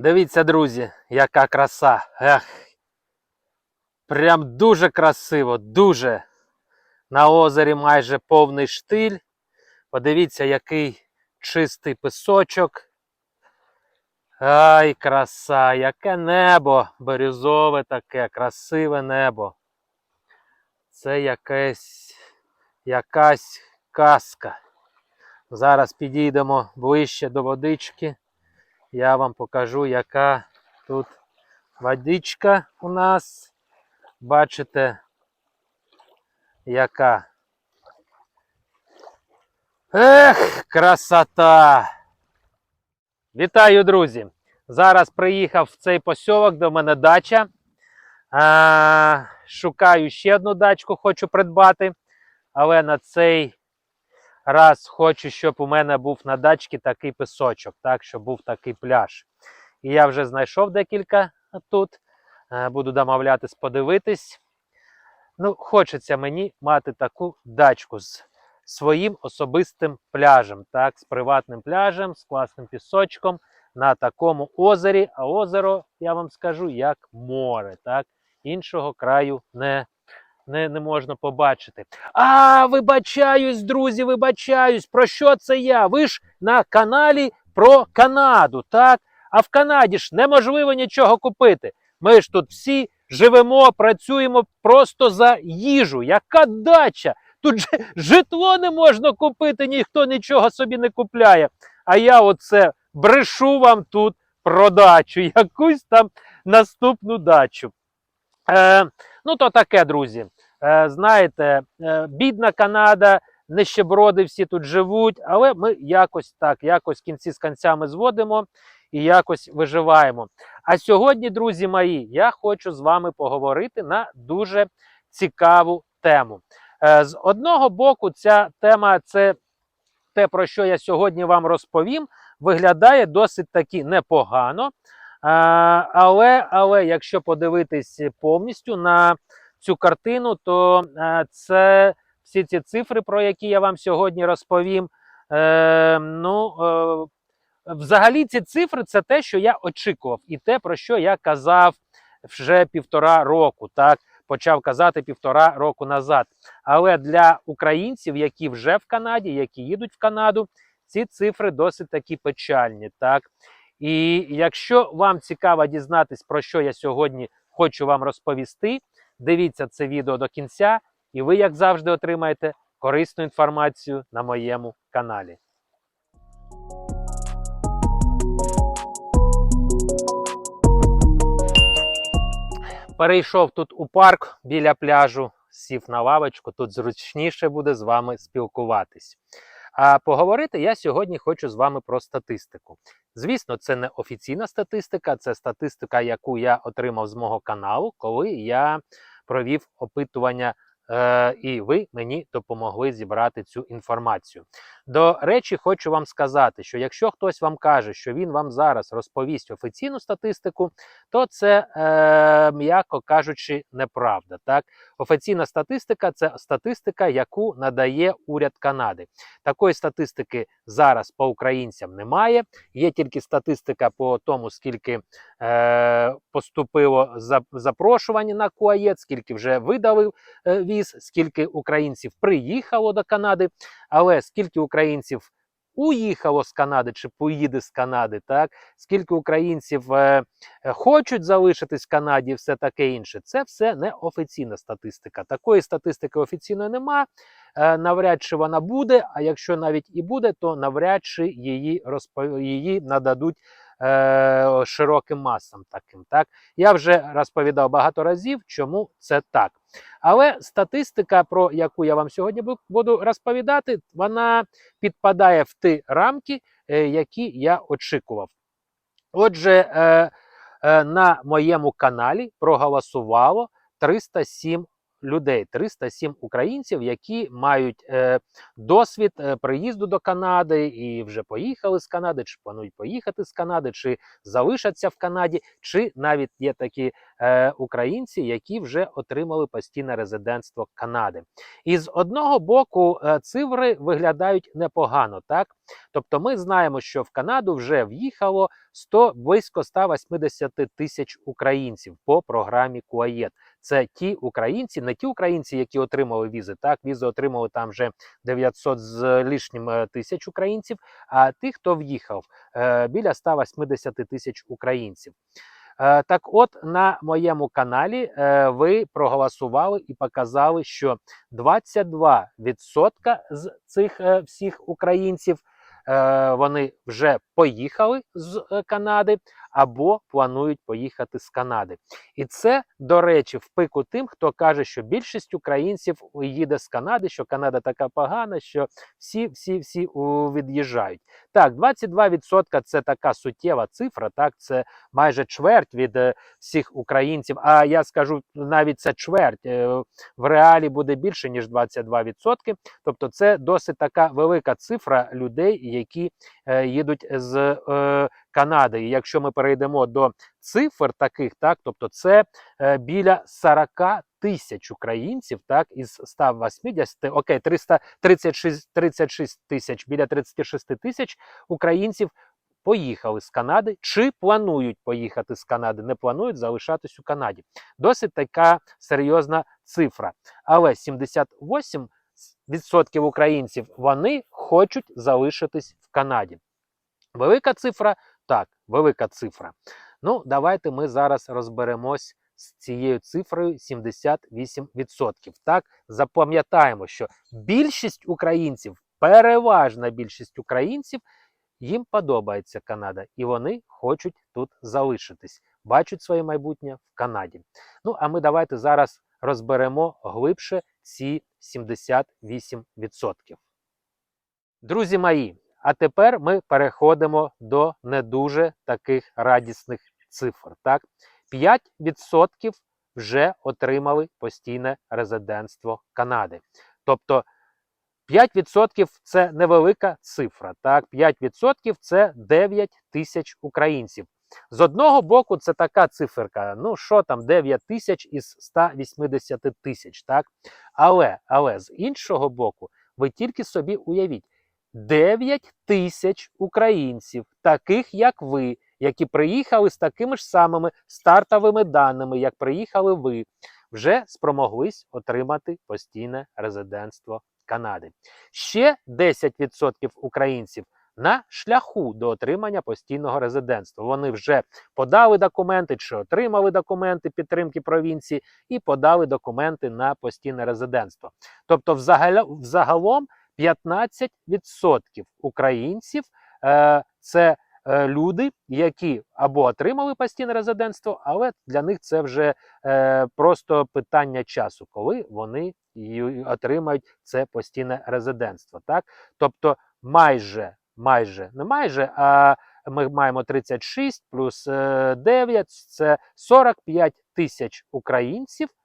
Дивіться, друзі, яка краса. Ех. Прям дуже красиво, дуже. На озері майже повний штиль. Подивіться, який чистий пісочок. Ай, краса, яке небо, бирюзове таке, красиве небо. Це якесь, якась казка. Зараз підійдемо ближче до водички. Я вам покажу, яка тут водичка у нас. Бачите, яка. Ех, красота! Вітаю, друзі! Зараз приїхав в цей посьовок, до мене дача. А, шукаю ще одну дачку, хочу придбати. Але на цей раз хочу, щоб у мене був на дачці такий пісочок, так, щоб був такий пляж. І я вже знайшов декілька тут. Е, Буду домовлятись, подивитись. Ну, хочеться мені мати таку дачку з своїм особистим пляжем, так, з приватним пляжем, з класним пісочком на такому озері. А озеро, я вам скажу, як море. так, Іншого краю не, не, не можна побачити. А, вибачаюсь, друзі, вибачаюсь. Про що це я? Ви ж на каналі про Канаду, так? А в Канаді ж неможливо нічого купити. Ми ж тут всі живемо, працюємо просто за їжу. Яка дача? Тут же житло не можна купити, ніхто нічого собі не купляє. А я оце брешу вам тут про дачу, якусь там наступну дачу. Е, ну, то таке, друзі. Е, знаєте, е, бідна Канада, нищеброди всі тут живуть, але ми якось так, якось кінці з кінцями зводимо і якось виживаємо. А сьогодні, друзі мої, я хочу з вами поговорити на дуже цікаву тему. Е, З одного боку, ця тема це те, про що я сьогодні вам розповім, виглядає досить таки непогано. Але, але якщо подивитись повністю на цю картину, то е, це всі ці цифри, про які я вам сьогодні розповім. Е, ну, е, взагалі, ці цифри це те, що я очікував, і те, про що я казав вже півтора року. Так, почав казати півтора року назад. Але для українців, які вже в Канаді, які їдуть в Канаду, ці цифри досить такі печальні. Так. І якщо вам цікаво дізнатись, про що я сьогодні хочу вам розповісти, дивіться це відео до кінця, і ви, як завжди, отримаєте корисну інформацію на моєму каналі. Перейшов тут у парк біля пляжу, сів на лавочку, тут зручніше буде з вами спілкуватись. А поговорити я сьогодні хочу з вами про статистику. Звісно, це не офіційна статистика, це статистика, яку я отримав з мого каналу, коли я провів опитування, е, і ви мені допомогли зібрати цю інформацію. До речі, хочу вам сказати, що якщо хтось вам каже, що він вам зараз розповість офіційну статистику, то це, е, м'яко кажучи, неправда. Так, офіційна статистика це статистика, яку надає уряд Канади. Такої статистики зараз по українцям немає. Є тільки статистика по тому, скільки е, поступило за, запрошувань на КУАЄД, скільки вже видали е, віз, скільки українців приїхало до Канади, але скільки українців уїхало з Канади чи поїде з Канади, так скільки українців е, е, хочуть залишитись в Канаді, все таке інше. Це все не офіційна статистика. Такої статистики офіційної нема. Е, навряд чи вона буде. А якщо навіть і буде, то навряд чи її розпо... її нададуть е, широким масам. Таким так я вже розповідав багато разів, чому це так. Але статистика, про яку я вам сьогодні буду розповідати, вона підпадає в ті рамки, е, які я очікував. Отже, е, на моєму каналі проголосувало 307 людей, 307 українців, які мають е, досвід е, приїзду до Канади і вже поїхали з Канади, чи планують поїхати з Канади, чи залишаться в Канаді, чи навіть є такі е, українці, які вже отримали постійне резидентство Канади. І з одного боку е, цифри виглядають непогано, так? Тобто ми знаємо, що в Канаду вже в'їхало 100, близько 180 тисяч українців по програмі КУАЄТ. Це ті українці, не ті українці, які отримали візи. Так, візи отримали там вже 900 з лишнім е, тисяч українців. А ті, хто в'їхав, е, біля 180 тисяч українців. Е, Так, от на моєму каналі ви проголосували і показали, що 22% з цих всіх українців вони вже поїхали з е, Канади або планують поїхати з Канади. І це, до речі, в пику тим, хто каже, що більшість українців їде з Канади, що Канада така погана, що всі, всі, всі від'їжджають. Так, 22% це така суттєва цифра, так, це майже чверть від е, всіх українців. А я скажу, навіть це чверть. е, В реалі буде більше, ніж 22%. Тобто це досить така велика цифра людей, які е, їдуть з Канади. І якщо ми перейдемо до цифр таких, так, тобто це е, біля 40 тисяч українців, так, із 180, окей, 336 36 тисяч, біля 36 тисяч українців поїхали з Канади чи планують поїхати з Канади, не планують залишатись у Канаді. Досить така серйозна цифра. Але 78% українців вони хочуть залишитись в Канаді. Велика цифра? Так, велика цифра. Ну, давайте ми зараз розберемось з цією цифрою 78%. Так, запам'ятаємо, що більшість українців, переважна більшість українців, їм подобається Канада, і вони хочуть тут залишитись, бачать своє майбутнє в Канаді. Ну, а ми давайте зараз розберемо глибше ці 78%. Друзі мої, а тепер ми переходимо до не дуже таких радісних цифр. Так? 5% вже отримали постійне резидентство Канади. Тобто 5% це невелика цифра. Так? 5% це 9 тисяч українців. З одного боку, це така циферка. Ну, що там, 9 тисяч із 180 тисяч. Так? Але, але з іншого боку, ви тільки собі уявіть. 9 тисяч українців, таких як ви, які приїхали з такими ж самими стартовими даними, як приїхали ви, вже спромоглись отримати постійне резидентство Канади. Ще 10% українців на шляху до отримання постійного резидентства. Вони вже подали документи чи отримали документи підтримки провінції і подали документи на постійне резидентство. Тобто, взагалі- взагалом 15% українців е, це е, люди, які або отримали постійне резидентство, але для них це вже е, просто питання часу, коли вони отримають це постійне резидентство. Так? Тобто майже, майже, не майже, а ми маємо 36 плюс е, 9, це 45 тисяч українців е,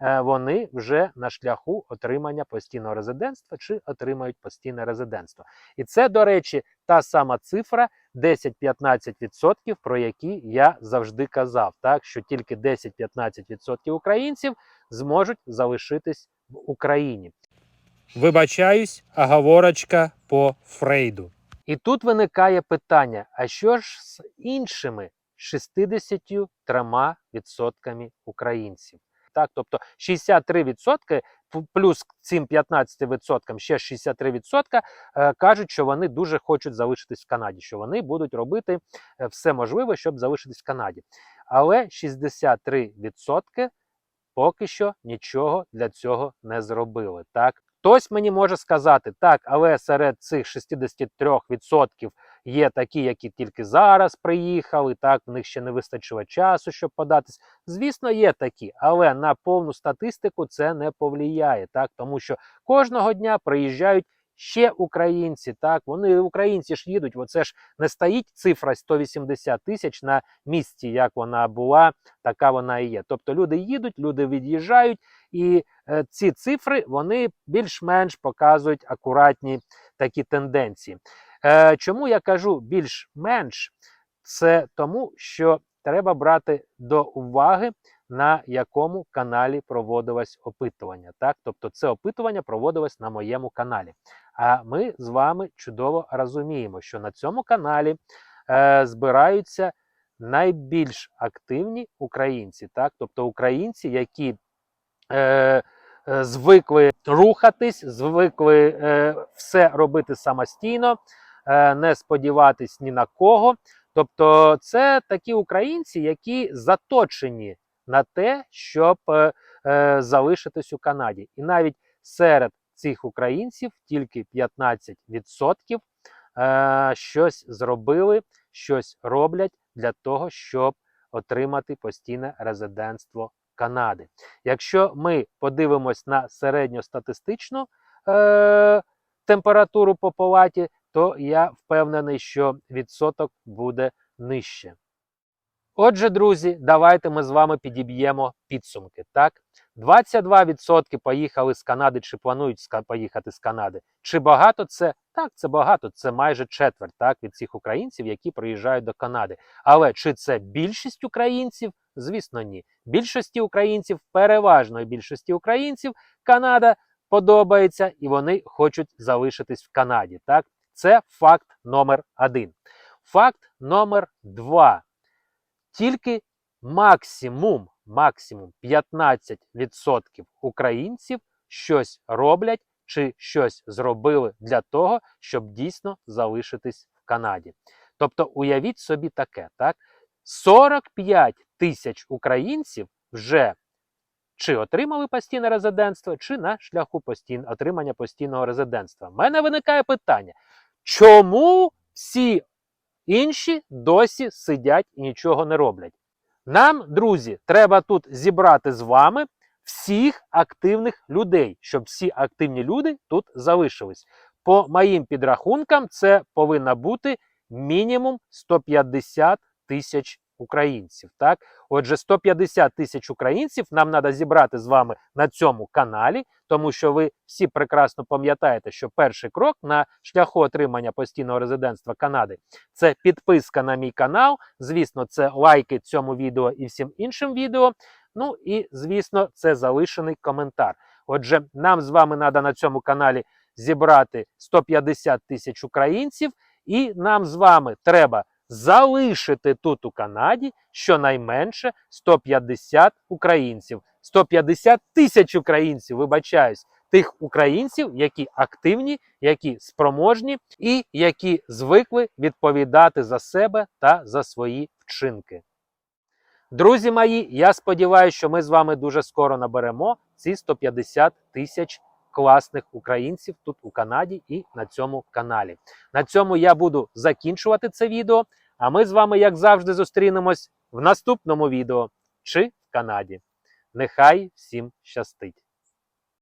вони вже на шляху отримання постійного резидентства чи отримають постійне резидентство. І це, до речі, та сама цифра 10-15%, про які я завжди казав, так що тільки 10-15% українців зможуть залишитись в Україні. Вибачаюсь, оговорочка по Фрейду. І тут виникає питання: а що ж з іншими 63% українців? Так, тобто 63% п- плюс цим 15% ще 63% е, кажуть, що вони дуже хочуть залишитись в Канаді, що вони будуть робити е, все можливе, щоб залишитись в Канаді. Але 63% поки що нічого для цього не зробили. Так, хтось мені може сказати, так, але серед цих 63% є такі, які тільки зараз приїхали, так, в них ще не вистачило часу, щоб податись. Звісно, є такі, але на повну статистику це не повлияє, так, тому що кожного дня приїжджають ще українці, так, вони українці ж їдуть, оце ж не стоїть цифра 180 тисяч на місці, як вона була, така вона і є. Тобто люди їдуть, люди від'їжджають, і е, ці цифри вони більш-менш показують акуратні такі тенденції. Е, чому я кажу більш-менш? Це тому, що треба брати до уваги на якому каналі проводилось опитування. Так? Тобто це опитування проводилось на моєму каналі. А ми з вами чудово розуміємо, що на цьому каналі е, збираються найбільш активні українці, так? тобто українці, які е, е, звикли рухатись, звикли е, все робити самостійно, не сподіватись ні на кого. Тобто, це такі українці, які заточені на те, щоб е, е, залишитись у Канаді. І навіть серед цих українців тільки 15% е, щось зробили, щось роблять для того, щоб отримати постійне резидентство Канади. Якщо ми подивимось на середньостатистичну е, температуру по палаті, то я впевнений, що відсоток буде нижче. Отже, друзі, давайте ми з вами підіб'ємо підсумки. Так, 22% поїхали з Канади чи планують поїхати з Канади. Чи багато це? Так, це багато. Це майже четверть так, від цих українців, які приїжджають до Канади. Але чи це більшість українців? Звісно, ні. Більшості українців, переважної більшості українців, Канада подобається і вони хочуть залишитись в Канаді. Так, це факт номер один. Факт номер два. Тільки максимум, максимум 15% українців щось роблять чи щось зробили для того, щоб дійсно залишитись в Канаді. Тобто, уявіть собі таке, так? 45 тисяч українців вже чи отримали постійне резидентство, чи на шляху постійн... отримання постійного резидентства. У мене виникає питання, чому всі інші досі сидять і нічого не роблять? Нам, друзі, треба тут зібрати з вами всіх активних людей, щоб всі активні люди тут залишились. По моїм підрахункам, це повинно бути мінімум 150 тисяч українців. Так, отже, 150 тисяч українців нам треба зібрати з вами на цьому каналі, тому що ви всі прекрасно пам'ятаєте, що перший крок на шляху отримання постійного резидентства Канади це підписка на мій канал. Звісно, це лайки цьому відео і всім іншим відео. Ну і звісно, це залишений коментар. Отже, нам з вами треба на цьому каналі зібрати 150 тисяч українців, і нам з вами треба залишити тут у Канаді щонайменше 150 українців. 150 тисяч українців, вибачаюсь, тих українців, які активні, які спроможні і які звикли відповідати за себе та за свої вчинки. Друзі мої, я сподіваюся, що ми з вами дуже скоро наберемо ці 150 тисяч класних українців тут у Канаді і на цьому каналі. На цьому я буду закінчувати це відео. А ми з вами, як завжди, зустрінемось в наступному відео чи в Канаді. Нехай всім щастить!